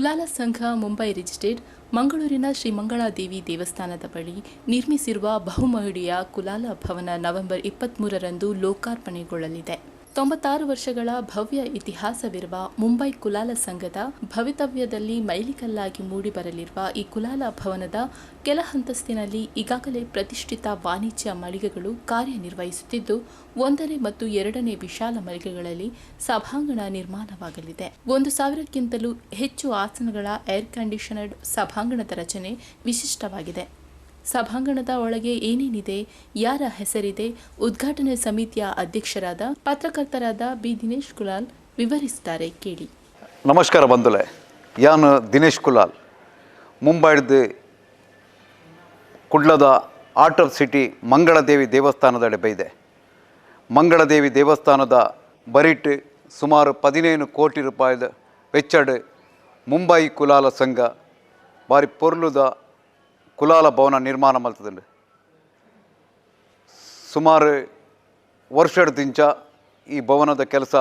ಕುಲಾಲ ಸಂಘ, ಮುಂಬೈ ರಿಜಿಸ್ಟರ್ಡ್ ಮಂಗಳೂರಿನ ಶ್ರೀ ಮಂಗಳಾದೇವಿ ದೇವಸ್ಥಾನದ ಬಳಿ ನಿರ್ಮಿಸಿರುವ ಬಹುಮಹಡಿಯ ಕುಲಾಲ ಭವನ ನವೆಂಬರ್ ಇಪ್ಪತ್ತ್ಮೂರರಂದು ಲೋಕಾರ್ಪಣೆಗೊಳ್ಳಲಿದೆ. ತೊಂಬತ್ತಾರು ವರ್ಷಗಳ ಭವ್ಯ ಇತಿಹಾಸವಿರುವ ಮುಂಬೈ ಕುಲಾಲ ಸಂಘದ ಭವಿತವ್ಯದಲ್ಲಿ ಮೈಲಿಕಲ್ಲಾಗಿ ಮೂಡಿಬರಲಿರುವ ಈ ಕುಲಾಲ ಭವನದ ಕೆಲ ಹಂತಸ್ತಿನಲ್ಲಿ ಈಗಾಗಲೇ ಪ್ರತಿಷ್ಠಿತ ವಾಣಿಜ್ಯ ಮಳಿಗೆಗಳು ಕಾರ್ಯನಿರ್ವಹಿಸುತ್ತಿದ್ದು, ಒಂದನೇ ಮತ್ತು ಎರಡನೇ ವಿಶಾಲ ಮಳಿಗೆಗಳಲ್ಲಿ ಸಭಾಂಗಣ ನಿರ್ಮಾಣವಾಗಲಿದೆ. ಒಂದು ಸಾವಿರಕ್ಕಿಂತಲೂ ಹೆಚ್ಚು ಆಸನಗಳ ಏರ್ ಕಂಡೀಷನರ್ಡ್ ಸಭಾಂಗಣದ ರಚನೆ ವಿಶಿಷ್ಟವಾಗಿದೆ. ಸಭಾಂಗಣದ ಒಳಗೆ ಏನೇನಿದೆ, ಯಾರ ಹೆಸರಿದೆ, ಉದ್ಘಾಟನೆ ಸಮಿತಿಯ ಅಧ್ಯಕ್ಷರಾದ ಪತ್ರಕರ್ತರಾದ ಬಿ. ದಿನೇಶ್ ಕುಲಾಲ್ ವಿವರಿಸುತ್ತಾರೆ, ಕೇಳಿ. ನಮಸ್ಕಾರ ಬಂಧುಲೆ ಯಾನು ದಿನೇಶ್ ಕುಲಾಲ್ ಮುಂಬೈದ ಕುಡ್ಲದ ಆರ್ಟ್ ಆಫ್ ಸಿಟಿ ಮಂಗಳದೇವಿ ದೇವಸ್ಥಾನದ ಬೈದೆ ಮಂಗಳದೇವಿ ದೇವಸ್ಥಾನದ ಬರಿಟ್ ಸುಮಾರು ಪದಿನೇನು ಕೋಟಿ ರೂಪಾಯಿದ ವೆಚ್ಚಡ್ ಮುಂಬೈ ಕುಲಾಲ ಸಂಘ, ಬಾರಿ ಪೊರ್ಲುದ ಕುಲಾಲ ಭವನ ನಿರ್ಮಾಣ ಮಲ್ತದುಂಡು ಸುಮಾರು ವರ್ಷಡ್ದಿಂಚ ಈ ಭವನದ ಕೆಲಸ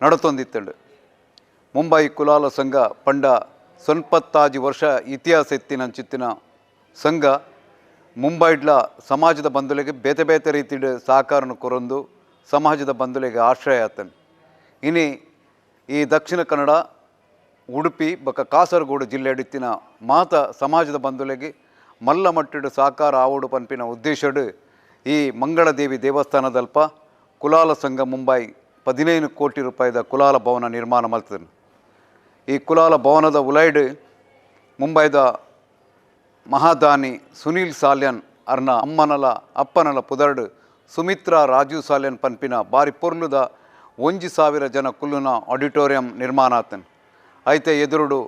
ನಡತೊಂದಿತ್ತುಂಡು ಮುಂಬೈ ಕುಲಾಲ ಸಂಘ ಪಂಡ ಸ್ವಲ್ಪತ್ತಾಜಿ ವರ್ಷ ಇತಿಹಾಸ ಎತ್ತಿನ ಚಿತ್ತಿನ ಸಂಘ ಮುಂಬೈಡ್ಲ ಸಮಾಜದ ಬಂಧುಲೆಗೆ ಬೇತೆ ಬೇತೆ ರೀತಿಯ ಸಹಕಾರನ ಕೊರೊಂದು ಸಮಾಜದ ಬಂಧುಲೆಗೆ ಆಶ್ರಯ ಆತನು ಇನಿ ಈ ದಕ್ಷಿಣ ಕನ್ನಡ ಉಡುಪಿ ಬೊಕ್ಕ ಕಾಸರಗೋಡು ಜಿಲ್ಲೆಡಿತ್ತಿನ ಮಾತ ಸಮಾಜದ ಬಂಧುಲೆಗೆ ಮಲ್ಲ ಮಟ್ಟಿಡು ಸಾಕಾರ ಆವಡು ಪನ್ಪಿನ ಉದ್ದೇಶಡು ಈ ಮಂಗಳದೇವಿ ದೇವಸ್ಥಾನದಲ್ಪ ಕುಲಾಲ ಸಂಘ ಮುಂಬೈ ಪದಿನೈದು ಕೋಟಿ ರೂಪಾಯಿದ ಕುಲಾಲ ಭವನ ನಿರ್ಮಾಣ ಮಾಡ್ತದೆ. ಈ ಕುಲಾಲ ಭವನದ ಉಲೈಡ್ ಮುಂಬೈದ ಮಹಾದಾನಿ ಸುನೀಲ್ ಸಾಲ್ಯನ್ ಅರ್ನ ಅಮ್ಮನಲ, ಅಪ್ಪನಲ ಪುದರ್ಡ್ ಸುಮಿತ್ರಾ ರಾಜೀವ್ ಸಾಲ್ಯನ್ ಪನ್ಪಿನ ಬಾರಿ ಪೊರ್ಲುದ ಒಂಜಿ ಸಾವಿರ ಜನ ಕುಲ್ಲುನ ಆಡಿಟೋರಿಯಂ ನಿರ್ಮಾಣ ಆತನ್. ಐತೆ ಎದುರುಡು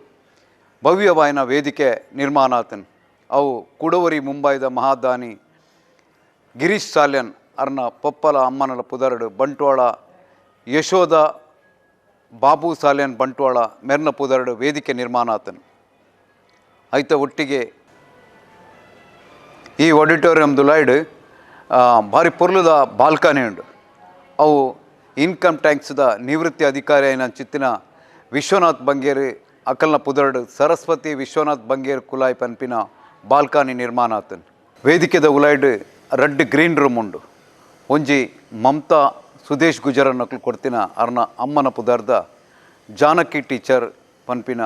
ಭವ್ಯವಾಯಿನ ವೇದಿಕೆ ನಿರ್ಮಾಣಾತನ್. ಅವು ಕುಡವರಿ ಮುಂಬೈದ ಮಹಾದಾನಿ ಗಿರೀಶ್ ಸಾಲ್ಯನ್, ಅರ್ನ ಪೊಪ್ಪಲ ಅಮ್ಮನಲ ಪುದರಡು ಬಂಟ್ವಾಳ ಯಶೋಧ ಬಾಬು ಸಾಲ್ಯನ್ ಬಂಟ್ವಾಳ ಮೆರ್ನ ಪುದರಡು ವೇದಿಕೆ ನಿರ್ಮಾಣಾತನ್. ಐತ ಒಟ್ಟಿಗೆ ಈ ಆಡಿಟೋರಿಯಂ ದುಲಾಯ್ಡ್ ಭಾರಿ ಪುರ್ಲದ ಬಾಲ್ಕನಿ ಉಂಡು ಅವು ಇನ್ಕಮ್ ಟ್ಯಾಕ್ಸ್ದ ನಿವೃತ್ತಿ ಅಧಿಕಾರಿ ಅಧಿಕಾರಿಯ ಚಿತ್ತಿನ ವಿಶ್ವನಾಥ್ ಬಂಗೇರಿ, ಅಕಲ್ನ ಪುದರ್ಡ್, ಸರಸ್ವತಿ ವಿಶ್ವನಾಥ್ ಬಂಗೇರ್ ಕುಲಾಯ್ ಪನ್ಪಿನ ಬಾಲ್ಕಾನಿ ನಿರ್ಮಾಣ ಆತನ್. ವೇದಿಕೆದ ಉಲಾಯ್ಡ್ ರಡ್ ಗ್ರೀನ್ ರೂಮ್ ಉಂಡು. ಒಂಜಿ ಮಮತಾ ಸುದೇಶ್ ಗುಜರನ್ನ ಕೊಡ್ತಿನ ಅರ್ನ ಅಮ್ಮನ ಪುದರ್ದ ಜಾನಕಿ ಟೀಚರ್ ಪನ್ಪಿನ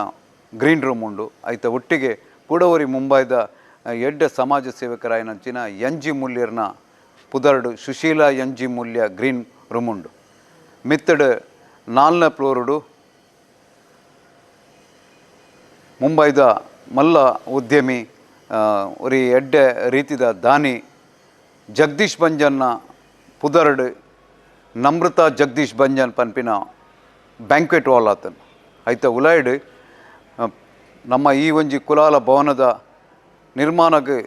ಗ್ರೀನ್ ರೂಮ್ ಉಂಡು. ಐತ ಒಟ್ಟಿಗೆ ಕೂಡವರಿ ಮುಂಬೈದ ಎಡ್ಡ ಸಮಾಜ ಸೇವಕರಾಯನಂಚಿನ ಎನ್ ಜಿ ಮೂಲ್ಯರ್ನ ಪುದರ್ಡು Sushila N G Mulya green room ಉಂಡು. ಮಿತ್ತಡ್ ನಾಲ್ನೇ ಫ್ಲೋರುಡು ಮುಂಬೈದ ಮಲ್ಲ ಉದ್ಯಮಿ ಒರಿ ಎಡ್ಡೆ ರೀತಿದ ದಾನಿ ಜಗದೀಶ್ ಬಂಜನ್ನ ಪುದರ್ಡ್ ನಮೃತ ಜಗದೀಶ್ ಬಂಜನ್ ಪನ್ಪಿನ ಬ್ಯಾಂಕ್ವೆಟ್ ಹಾಲ್ ಆತನ್. ಐತ ಉಲಾಯ್ಡ್ ನಮ್ಮ ಈ ಒಂಜಿ ಕುಲಾಲ ಭವನದ ನಿರ್ಮಾಣಕ್ಕೆ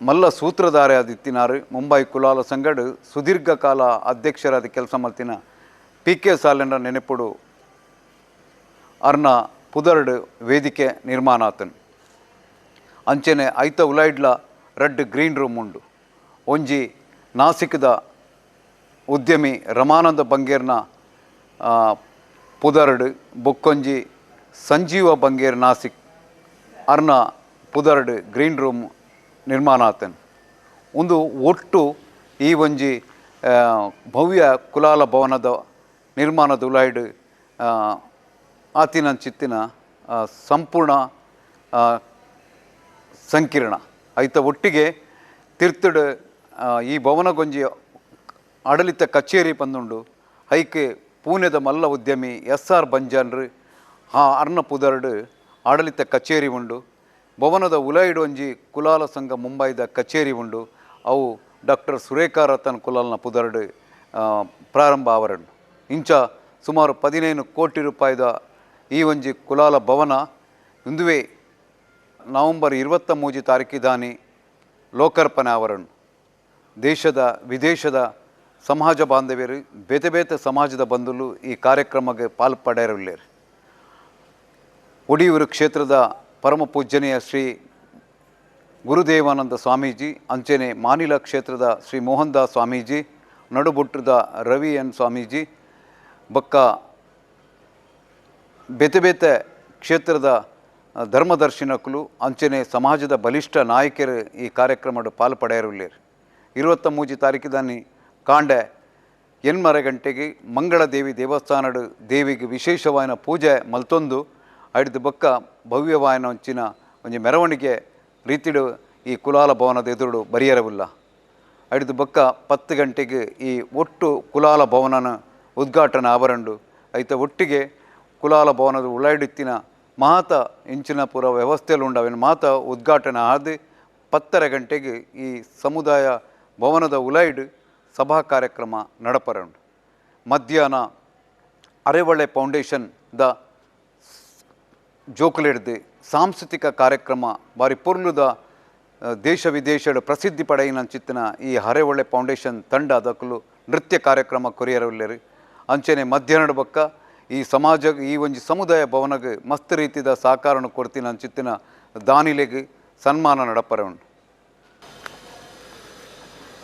ಮಲ್ಲ ಸೂತ್ರಧಾರೆ ಆದಿತ್ತಿನಾರು ಮುಂಬೈ ಕುಲಾಲ ಸಂಗಡ್ ಸುದೀರ್ಘ ಕಾಲ ಅಧ್ಯಕ್ಷರಾದ ಕೆಲಸ ಮಲ್ತಿನ ಪಿ ಕೆ ಸಾಲೆನ ನೆನಪುಡು ಅರ್ನ ಪುದರ್ಡ್ ವೇದಿಕೆ ಆತನ್. ಅಂಚನೆ ಐತ ಉಲೈಡ್ಲ ರೆಡ್ ಗ್ರೀನ್ ರೂಮ್ ಉಂಡು. ಒಂಜಿ ನಾಸಿಕ್ದ ಉದ್ಯಮಿ ರಮಾನಂದ ಬಂಗೇರ್ನ ಪುದರ್ಡ್, ಬೊಕ್ಕೊಂಜಿ ಸಂಜೀವ ಬಂಗೇರ್ ನಾಸಿಕ್ ಅರ್ನ ಪುದರ್ಡ್ ಗ್ರೀನ್ ರೂಮ್ ನಿರ್ಮಾಣ ಆತನ್. ಒಂದು ಒಟ್ಟು ಈ ಒಂಜಿ ಭವ್ಯ ಕುಲಾಲ ಭವನದ ನಿರ್ಮಾಣದ ಉಲಾಯ್ಡ್ ಆತಿನ ಚಿತ್ತಿನ ಸಂಪೂರ್ಣ ಸಂಕೀರ್ಣ. ಐತ ಒಟ್ಟಿಗೆ ತಿರ್ತಡ ಈ ಭವನಗೊಂಜಿ ಆಡಳಿತ ಕಚೇರಿ ಪಂದುಂಡು ಐಕೆ ಪೂನೆದ ಮಲ್ಲ ಉದ್ಯಮಿ ಎಸ್ ಆರ್ ಬಂಜಾನ್ರು ಆ ಅರ್ನ ಪುದರ್ಡ್ ಆಡಳಿತ ಕಚೇರಿ ಉಂಡು, ಭವನದ ಉಲಾಯಿಡ್ ಒಂಜಿ ಕುಲಾಲ ಸಂಘ ಮುಂಬೈದ ಕಚೇರಿ ಉಂಡು, ಅವು ಡಾಕ್ಟರ್ ಸುರೇಖಾ ರತನ್ ಕುಲಾಲ್ನ ಪುದರ್ಡ್ ಪ್ರಾರಂಭ ಆವರಣ ಇಂಚ ಸುಮಾರು ಪದಿನೈದು ಕೋಟಿ ರೂಪಾಯಿದ ಈ ಒಂಜಿ ಕುಲಾಲ ಭವನ ಇಂದುವೆ ನವಂಬರ್ ಇರುವತ್ತ ಮೂಜಿ ತಾರೀಕಿದಾನಿ ಲೋಕಾರ್ಪಣೆ ಆವರಣ ದೇಶದ, ವಿದೇಶದ ಸಮಾಜ ಬಾಂಧವ್ಯರು ಬೇತೆ ಬೇತೆ ಸಮಾಜದ ಬಂಧುಲು ಈ ಕಾರ್ಯಕ್ರಮಕ್ಕೆ ಪಾಲ್ಪಡೆಯರಲಿರು ಒಡಿಯೂರು ಕ್ಷೇತ್ರದ ಪರಮ ಪೂಜ್ಯನೀಯ ಶ್ರೀ ಗುರುದೇವಾನಂದ ಸ್ವಾಮೀಜಿ, ಅಂಚನೆ ಮಾನಿಲ ಕ್ಷೇತ್ರದ ಶ್ರೀ ಮೋಹನ್ ದಾಸ್ ಸ್ವಾಮೀಜಿ, ನಡುಬುಟ್ಟದ ರವಿ ಎನ್ ಸ್ವಾಮೀಜಿ, ಬಕ್ಕ ಬೇತೆ ಬೇತೆ ಕ್ಷೇತ್ರದ ಧರ್ಮದರ್ಶಿನಕ್ಕಲು ಅಂಚನೆ ಸಮಾಜದ ಬಲಿಷ್ಠ ನಾಯಕರು ಈ ಕಾರ್ಯಕ್ರಮದ ಪಾಲ್ಪಡೆಯರುಳ್ಳೇರು ಇರುವತ್ತ ಮೂಜಿ ತಾರೀಕಿದಾನಿ ಕಾಂಡೆ ಎನ್ಮರ ಗಂಟೆಗೆ ಮಂಗಳ ದೇವಿ ದೇವಸ್ಥಾನದ ದೇವಿಗೆ ವಿಶೇಷವಾದ ಪೂಜೆ ಮಲ್ತೊಂದು, ಅಡಿದ ಬೊಕ್ಕ ಭವ್ಯವಾಯನ ಒಂಚಿನ ಒಂಜಿ ಮೆರವಣಿಗೆ ರೀತಿಡು ಈ ಕುಲಾಲ ಭವನದ ಎದುರು ಬರೆಯರವಿಲ್ಲ. ಅಡಿದ ಬೊಕ್ಕ ಪತ್ತು ಗಂಟೆಗೆ ಈ ಒಟ್ಟು ಕುಲಾಲ ಭವನನ ಉದ್ಘಾಟನೆ ಆವರಂಡು ಐತ ಒಟ್ಟಿಗೆ ಕುಲಾಲ ಭವನದ ಉಳ್ಳಾಡಿತ್ತಿನ ಮಾತ ಇಂಚಿನ ಪೂರ ವ್ಯವಸ್ಥೆಯಲ್ಲಿ ಉಂಡವಿನ ಮಾತ ಉದ್ಘಾಟನೆ ಆದಿ ಪತ್ತರ ಗಂಟೆಗೆ ಈ ಸಮುದಾಯ ಭವನದ ಉಲೈಡ್ ಸಭಾ ಕಾರ್ಯಕ್ರಮ ನಡಪರಂಡು ಮಧ್ಯಾಹ್ನ ಅರೆವಳೆ ಫೌಂಡೇಶನ್ ದ ಜೋಕುಲೆಡ್ದು ಸಾಂಸ್ಕೃತಿಕ ಕಾರ್ಯಕ್ರಮ ಬಾರಿ ಪೂರ್ಣದ ದೇಶ ವಿದೇಶದ ಪ್ರಸಿದ್ಧಿ ಪಡೆಯಿನಂಚಿತ್ತಿನ ಈ ಅರೆವಳೆ ಫೌಂಡೇಶನ್ ತಂಡ ಅದಕ್ಕಲು ನೃತ್ಯ ಕಾರ್ಯಕ್ರಮ ಕೊರಿಯರವಿಲ್ಲರಿ. ಅಂಚೆನೆ ಮಧ್ಯಾಹ್ನದ ಬಕ್ಕ ಈ ಸಮಾಜ, ಈ ಒಂಜಿ ಸಮುದಾಯ ಭವನಗೆ ಮಸ್ತ್ ರೀತಿದ ಸಹಕಾರನ ಕೊಡ್ತೀನಿ ಚಿತ್ತಿನ ದಾನಿಲೆಗೆ ಸನ್ಮಾನ ನಡಪರ ಉಂಟು.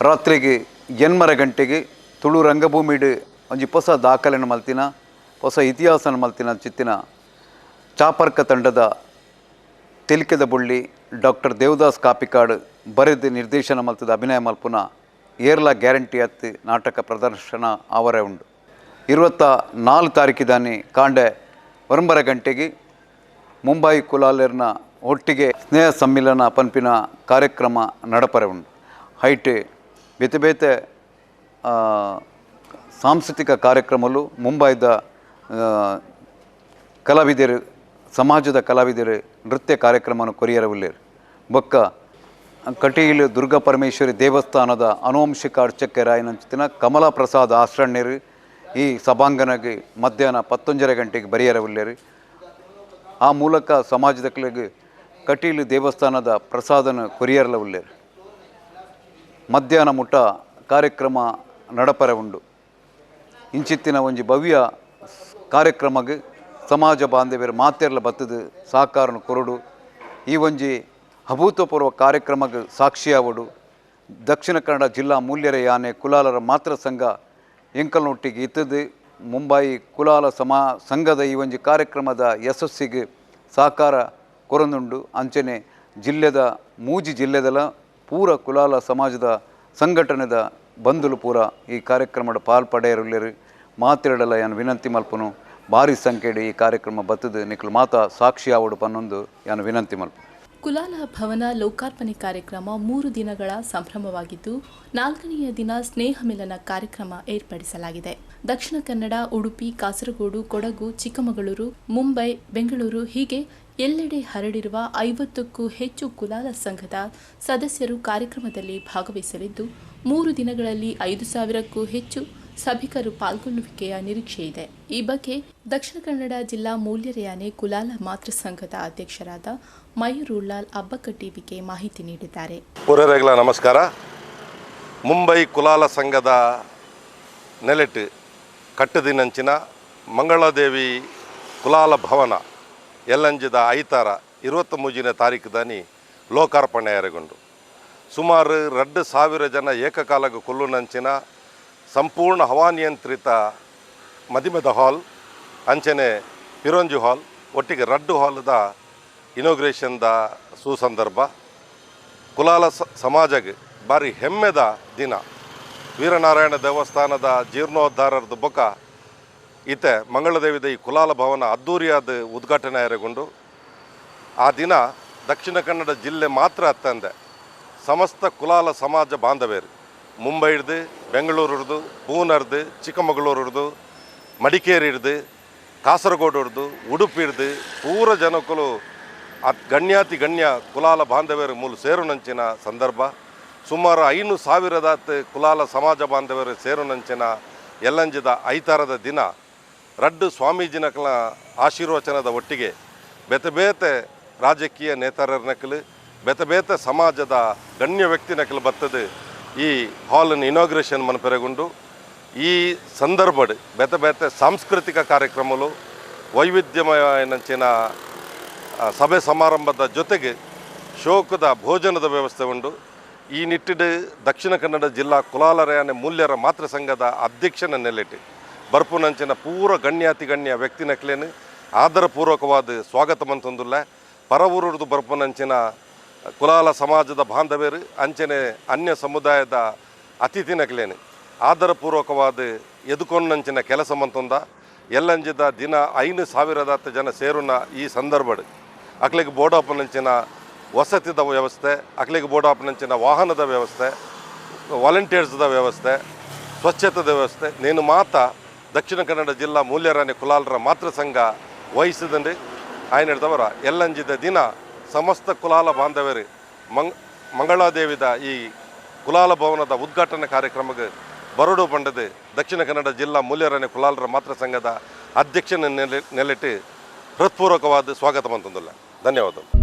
ರಾತ್ರಿಗೆ ಎನ್ಮರ ಗಂಟೆಗೆ ತುಳು ರಂಗಭೂಮಿಡ್ ಒಂಜಿ ಹೊಸ ದಾಖಲೆನ ಮಲ್ತಿನ, ಹೊಸ ಇತಿಹಾಸನ ಮಲ್ತಿನ ಚಿತ್ತಿನ ಚಾಪರ್ಕ ತಂಡದ ತೆಲಿಕೆದ ಬುಳ್ಳಿ ಡಾಕ್ಟರ್ ದೇವದಾಸ್ ಕಾಪಿಕಾಡ್ ಬರೆದು ನಿರ್ದೇಶನ ಮಲ್ತದ ಅಭಿನಯ ಮಲ್ಪುನ ಏರ್ಲಾ ಗ್ಯಾರಂಟಿ ಹತ್ತಿ ನಾಟಕ ಪ್ರದರ್ಶನ ಆವರೆ ಉಂಡು ಇರುವತ್ತ ನಾಲ್ಕು ತಾರೀಕಿದಾನಿ ಕಾಂಡೆ ಒಂಬರ ಗಂಟೆಗೆ ಮುಂಬೈ ಕುಲಾಲೆರ್ನ ಒಟ್ಟಿಗೆ ಸ್ನೇಹ ಸಮ್ಮಿಲನ ಪನ್ಪಿನ ಕಾರ್ಯಕ್ರಮ ನಡಪರೆ ಉಂಟು. ಹೈಟ್ ಬೇತೆ ಬೇತೆ ಸಾಂಸ್ಕೃತಿಕ ಕಾರ್ಯಕ್ರಮಲು ಮುಂಬೈದ ಕಲಾವಿದರು ಸಮಾಜದ ಕಲಾವಿದರು ನೃತ್ಯ ಕಾರ್ಯಕ್ರಮವನ್ನು ಕೊರಿಯರವಿಲ್ಲೇರು. ಬೊಕ್ಕ ಕಟೀಲು ದುರ್ಗಾ ಪರಮೇಶ್ವರಿ ದೇವಸ್ಥಾನದ ಅನುವಂಶಿಕ ಅರ್ಚಕರಾಯನಂಚಿನ ಕಮಲಾ ಪ್ರಸಾದ್ ಆಶ್ರಣ್ಯರು ಈ ಸಭಾಂಗಣಕ್ಕೆ ಮಧ್ಯಾಹ್ನ ಪತ್ತೊಂಜರ ಗಂಟೆಗೆ ಬರೆಯರವಿಲ್ಲರಿ. ಆ ಮೂಲಕ ಸಮಾಜದ ಕಲೆಗೆ ಕಟೀಲು ದೇವಸ್ಥಾನದ ಪ್ರಸಾದನ ಕೊರಿಯರ್ಲವುಲ್ಲೇರು. ಮಧ್ಯಾಹ್ನ ಮುಟ್ಟ ಕಾರ್ಯಕ್ರಮ ನಡಪರ ಉಂಡು ಇಂಚಿತ್ತಿನ ಒಂಜಿ ಭವ್ಯ ಕಾರ್ಯಕ್ರಮಕ್ಕೆ ಸಮಾಜ ಬಾಂಧವ್ಯರು ಮಾತೆರ್ಲ ಬತ್ತದು ಸಾಕಾರನ ಕೊರಡು. ಈ ಒಂಜಿ ಅಭೂತಪೂರ್ವ ಕಾರ್ಯಕ್ರಮಕ್ಕೆ ಸಾಕ್ಷಿಯಾವಡು. ದಕ್ಷಿಣ ಕನ್ನಡ ಜಿಲ್ಲಾ ಮೂಲ್ಯರ ಯಾನೆ ಕುಲಾಲರ ಮಾತೃ ಸಂಘ ಎಂಕಲ್ನೊಟ್ಟಿಗೆ ಇತ್ತದು ಮುಂಬೈ ಕುಲಾಲ ಸಮಾ ಸಂಘದ ಈ ಒಂದು ಕಾರ್ಯಕ್ರಮದ ಯಶಸ್ಸಿಗೆ ಸಹಕಾರ ಕೊರೊಂದುಂಡು ಅಂಚನೆ ಜಿಲ್ಲೆದ, ಮೂಜಿ ಜಿಲ್ಲೆದಲ ಪೂರ ಕುಲಾಲ ಸಮಾಜದ ಸಂಘಟನೆದ ಬಂಧುಲು ಪೂರ ಈ ಕಾರ್ಯಕ್ರಮದ ಪಾಲ್ಪಡೆಯರುಳ್ಳರು ಮಾತಿರಡಲ ಯಾನ್ ವಿನಂತಿ ಮಲ್ಪನು. ಭಾರಿ ಸಂಖ್ಯೆಡ್ ಈ ಕಾರ್ಯಕ್ರಮ ಬತ್ತದು. ನಿಕ್ಲು ಮಾತಾ ಸಾಕ್ಷಿ ಆವಡು ಪನ್ನೊಂದು. ಯಾನ್ ವಿನಂತಿ ಮಲ್ಪ ಕುಲಾಲ ಭವನ ಲೋಕಾರ್ಪಣೆ ಕಾರ್ಯಕ್ರಮ ಮೂರು ದಿನಗಳ ಸಂಭ್ರಮವಾಗಿದ್ದು, ನಾಲ್ಕನೆಯ ದಿನ ಸ್ನೇಹ ಮಿಲನ ಕಾರ್ಯಕ್ರಮ ಏರ್ಪಡಿಸಲಾಗಿದೆ. ದಕ್ಷಿಣ ಕನ್ನಡ, ಉಡುಪಿ, ಕಾಸರಗೋಡು, ಕೊಡಗು, ಚಿಕ್ಕಮಗಳೂರು, ಮುಂಬೈ, ಬೆಂಗಳೂರು ಹೀಗೆ ಎಲ್ಲೆಡೆ ಹರಡಿರುವ ಐವತ್ತಕ್ಕೂ ಹೆಚ್ಚು ಕುಲಾಲ ಸಂಘದ ಸದಸ್ಯರು ಕಾರ್ಯಕ್ರಮದಲ್ಲಿ ಭಾಗವಹಿಸಲಿದ್ದು, ಮೂರು ದಿನಗಳಲ್ಲಿ ಐದು ಸಾವಿರಕ್ಕೂ ಹೆಚ್ಚು ಸಭಿಕರು ಪಾಲ್ಗೊಳ್ಳುವಿಕೆಯ ನಿರೀಕ್ಷೆ ಇದೆ. ಈ ಬಗ್ಗೆ ದಕ್ಷಿಣ ಕನ್ನಡ ಜಿಲ್ಲಾ ಮೂಲ್ಯರಯಾನೆ ಕುಲಾಲ ಮಾತೃ ಸಂಘದ ಅಧ್ಯಕ್ಷರಾದ ಮಯೂರುಳ್ಳಾಲ್ ಅಬ್ಬಕಟ್ಟಿವಿಗೆ ಮಾಹಿತಿ ನೀಡಿದ್ದಾರೆ. ಪುರರೆಗಳ ನಮಸ್ಕಾರ. ಮುಂಬೈ ಕುಲಾಲ ಸಂಘದ ನೆಲೆಟ್ ಕಟ್ಟದಿನಂಚಿನ ಮಂಗಳಾದೇವಿ ಕುಲಾಲ ಭವನ ಎಲ್ಲಂಜದ ಐತಾರ ಇರುವತ್ತ ಮೂಜಿನ ಲೋಕಾರ್ಪಣೆ ಎರಗೊಂಡು ಸುಮಾರು ಎರಡು ಸಾವಿರ ಜನ ಏಕಕಾಲಕ್ಕೆ ಕೊಲ್ಲುನಂಚಿನ ಸಂಪೂರ್ಣ ಹವಾನಿಯಂತ್ರಿತ ಮದಿಮದ ಹಾಲ್, ಅಂಚನೆ ಪಿರೋಂಜಿ ಹಾಲ್, ಒಟ್ಟಿಗೆ ರಡ್ಡು ಹಾಲ್ದ ಇನೋಗ್ರೇಷನ್ದ ಸುಸಂದರ್ಭ, ಕುಲಾಲ ಸಮಾಜಗೆ ಭಾರಿ ಹೆಮ್ಮೆದ ದಿನ. ವೀರನಾರಾಯಣ ದೇವಸ್ಥಾನದ ಜೀರ್ಣೋದ್ಧಾರದ ಬೊಕ ಈತೆ ಮಂಗಳದೇವಿದ ಈ ಕುಲಾಲ ಭವನ ಅದ್ದೂರಿಯಾದ ಉದ್ಘಾಟನೆ ಎರಗೊಂಡು ಆ ದಿನ ದಕ್ಷಿಣ ಕನ್ನಡ ಜಿಲ್ಲೆ ಮಾತ್ರ ಅತ್ತಂದೆ. ಸಮಸ್ತ ಕುಲಾಲ ಸಮಾಜ ಬಾಂಧವ್ಯರು ಮುಂಬೈ ಹಿಡ್ದು ಬೆಂಗಳೂರು ಹಿಡ್ದು ಪೂನರ್ದು ಚಿಕ್ಕಮಗಳೂರು ಮಡಿಕೇರಿ ಹಿಡ್ದು ಕಾಸರಗೋಡು ಹಿಡ್ದು ಉಡುಪಿ ಹಿಡ್ದು ಪೂರ ಜನಕ್ಕಲು ಅತ್ ಗಣ್ಯಾತಿ ಗಣ್ಯ ಕುಲಾಲ ಬಾಂಧವ್ಯರ ಮೂಲ ಸೇರುನಂಚಿನ ಸಂದರ್ಭ. ಸುಮಾರು ಐನು ಸಾವಿರದ ಕುಲಾಲ ಸಮಾಜ ಬಾಂಧವ್ಯರು ಸೇರುನಂಚಿನ ಎಲ್ಲಂಜಿದ ಐತಾರದ ದಿನ. ರಡ್ಡು ಸ್ವಾಮೀಜಿನಕಲ ಆಶೀರ್ವಚನದ ಒಟ್ಟಿಗೆ ಬೇತೆ ಬೇತೆ ರಾಜಕೀಯ ನೇತಾರರ್ನಕಲು ಬೆತಬೇತೆ ಸಮಾಜದ ಗಣ್ಯ ವ್ಯಕ್ತಿ ನಕಲು ಬರ್ತದೆ ಈ ಹಾಲನ್ನು ಇನಾಗ್ರೇಷನ್ ಮನಪೆರಗೊಂಡು. ಈ ಸಂದರ್ಭಡ್ ಬೆತಬೇತೆ ಬೇತೆ ಸಾಂಸ್ಕೃತಿಕ ಕಾರ್ಯಕ್ರಮಗಳು ವೈವಿಧ್ಯಮಯ ನಂಚಿನ ಸಭೆ ಸಮಾರಂಭದ ಜೊತೆಗೆ ಶೋಕದ ಭೋಜನದ ವ್ಯವಸ್ಥೆ ಉಂಟು. ಈ ನಿಟ್ಟಿನ ದಕ್ಷಿಣ ಕನ್ನಡ ಜಿಲ್ಲಾ ಕುಲಾಲರಯಾನೆ ಮೂಲ್ಯರ ಮಾತೃ ಸಂಘದ ಅಧ್ಯಕ್ಷನ ನೆಲೆಟಿ. ಬರ್ಪುನಂಚಿನ ಪೂರ ಗಣ್ಯಾತಿ ಗಣ್ಯ ವ್ಯಕ್ತಿನಕ್ಲೇನು ಆದರಪೂರ್ವಕವಾದ ಸ್ವಾಗತ ಮಂತಂದುಲ್ಲ. ಪರವೂರದು ಬರ್ಪುನಂಚಿನ ಕುಲಾಲ ಸಮಾಜದ ಬಾಂಧವ್ಯರು ಅಂಚನೆ ಅನ್ಯ ಸಮುದಾಯದ ಅತಿಥಿ ನಕ್ಲೇನು. ಆದರಪೂರ್ವಕವಾದ ಎದುಕೊಂಡಂಚಿನ ಕೆಲಸ ಮಂತೊಂದ. ಎಲ್ಲಂಜಿದ ದಿನ ಐನು ಸಾವಿರದತ್ತ ಜನ ಸೇರುನ ಈ ಸಂದರ್ಭಡ್. ಅಕ್ಲಿಗೆ ನಂಚಿನ ವಸತಿದ ವ್ಯವಸ್ಥೆ, ಅಕ್ಲಿಗೆ ನಂಚಿನ ವಾಹನದ ವ್ಯವಸ್ಥೆ, ವಾಲಂಟಿಯರ್ಸ್ದ ವ್ಯವಸ್ಥೆ, ಸ್ವಚ್ಛತೆದ ವ್ಯವಸ್ಥೆ. ನೀನು ಮಾತ ದಕ್ಷಿಣ ಕನ್ನಡ ಜಿಲ್ಲಾ ಮೂಲ್ಯರಾಣಿ ಕುಲಾಲರ ಮಾತೃ ಸಂಘ ವಹಿಸಿದಂಡಿ ಆಯ್ನ ಹಿಡ್ದವರ ಎಲ್ಲಂಜಿದ ದಿನ ಸಮಸ್ತ ಕುಲಾಲ ಬಾಂಧವರು ಮಂಗ್, ಮಂಗಳಾದೇವಿದ ಈ ಕುಲಾಲ ಭವನದ ಉದ್ಘಾಟನೆ ಕಾರ್ಯಕ್ರಮಕ್ಕೆ ಬರಡು ಬಂಡದೆ ದಕ್ಷಿಣ ಕನ್ನಡ ಜಿಲ್ಲಾ ಮೂಲ್ಯರಾಣಿ ಕುಲಾಲರ ಮಾತೃ ಸಂಘದ ಅಧ್ಯಕ್ಷನ ನೆಲೆ ನೆಲೆಟ್ಟು ಹೃತ್ಪೂರ್ವಕವಾದ ಸ್ವಾಗತ ಬಂತಂದಿಲ್ಲ. धन्यवाद।